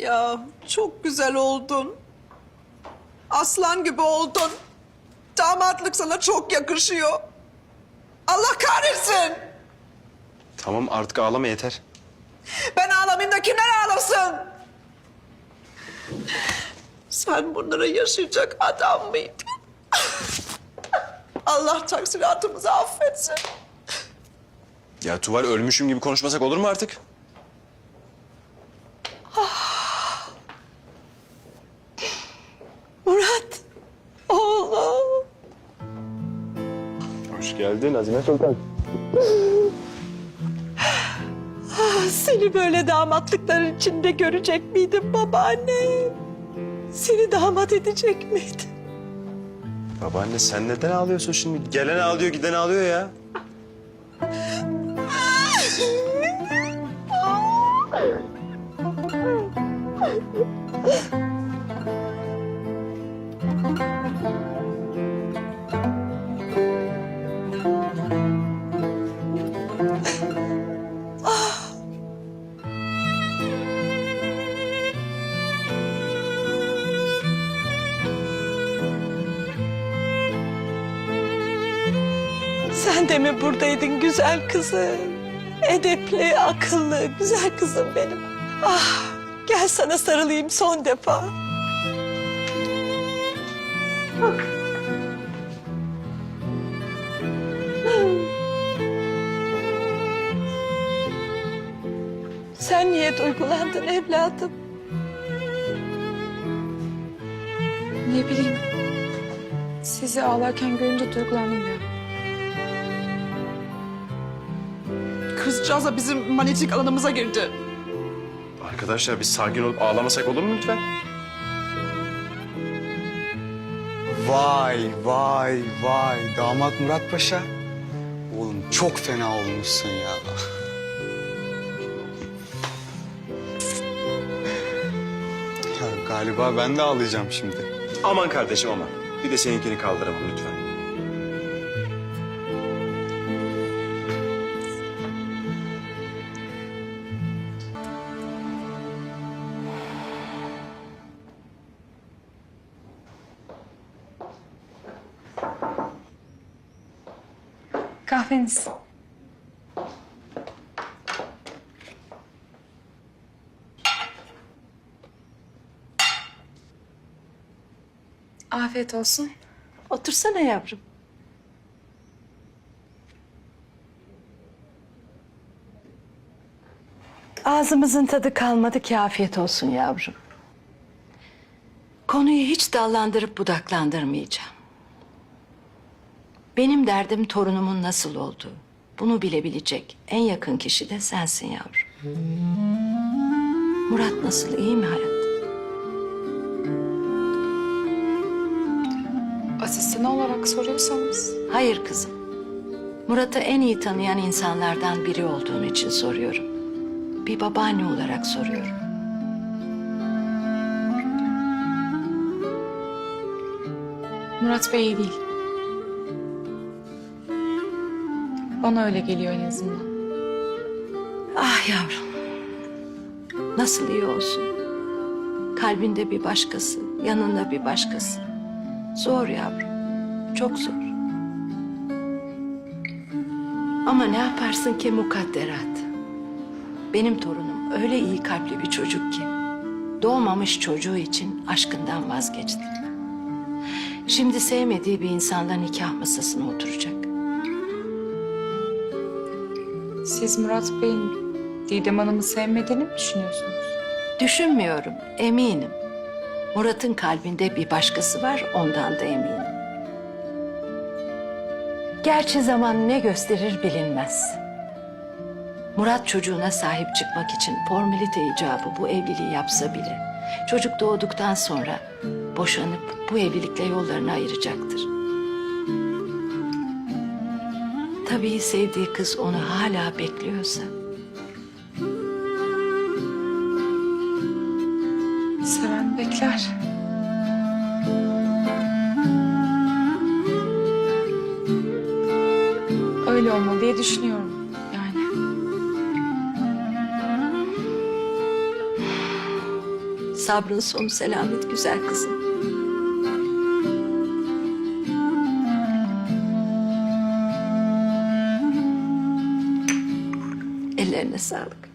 Ya çok güzel oldun. Aslan gibi oldun. Damatlık sana çok yakışıyor. Allah kahretsin. Tamam artık ağlama yeter. Ben ağlamayayım da kimler ağlasın? Sen bunları yaşayacak adam mıydın? Allah taksiratımızı affetsin. Ya Tuval ölmüşüm gibi konuşmasak olur mu artık? Hoş geldin Azime Sultan. Seni böyle damatlıkların içinde görecek miydim babaanne? Seni damat edecek miydim? Babaanne sen neden ağlıyorsun şimdi? Gelen ağlıyor giden ağlıyor ya. Sen de mi buradaydın güzel kızım? Edepli, akıllı, güzel kızım benim. Ah, gel sana sarılayım son defa. Sen niye duygulandın evladım? Ne bileyim. Sizi ağlarken görünce duygulandım ya. Kızcağız da bizim manyetik alanımıza girdi. Arkadaşlar biz sakin olup ağlamasak olur mu lütfen? Vay vay vay damat Murat Paşa. Oğlum çok fena olmuşsun ya. ya galiba ben de ağlayacağım şimdi. Aman kardeşim aman. Bir de seninkini kaldıramam lütfen. Kahveniz. Afiyet olsun. Otursana yavrum. Ağzımızın tadı kalmadı ki afiyet olsun yavrum. Konuyu hiç dallandırıp budaklandırmayacağım. Benim derdim torunumun nasıl olduğu. Bunu bilebilecek en yakın kişi de sensin yavrum. Murat nasıl, iyi mi hayat? Asistan olarak soruyorsanız. Hayır kızım. Murat'ı en iyi tanıyan insanlardan biri olduğun için soruyorum. Bir babaanne olarak soruyorum. Murat Bey iyi değil. Bana öyle geliyor en azından. Ah yavrum. Nasıl iyi olsun. Kalbinde bir başkası, yanında bir başkası. Zor yavrum. Çok zor. Ama ne yaparsın ki mukadderat. Benim torunum öyle iyi kalpli bir çocuk ki. Doğmamış çocuğu için aşkından vazgeçti. Şimdi sevmediği bir insanla nikah masasına oturacak. Siz Murat Bey'in Didem Hanım'ı sevmediğini mi düşünüyorsunuz? Düşünmüyorum, eminim. Murat'ın kalbinde bir başkası var, ondan da eminim. Gerçi zaman ne gösterir bilinmez. Murat çocuğuna sahip çıkmak için formülite icabı bu evliliği yapsa bile... ...çocuk doğduktan sonra boşanıp bu evlilikle yollarını ayıracaktır. Tabii sevdiği kız onu hala bekliyorsa... Seven bekler. Öyle olmalı diye düşünüyorum yani. Sabrın sonu selamet güzel kızım. Ellerine sağlık.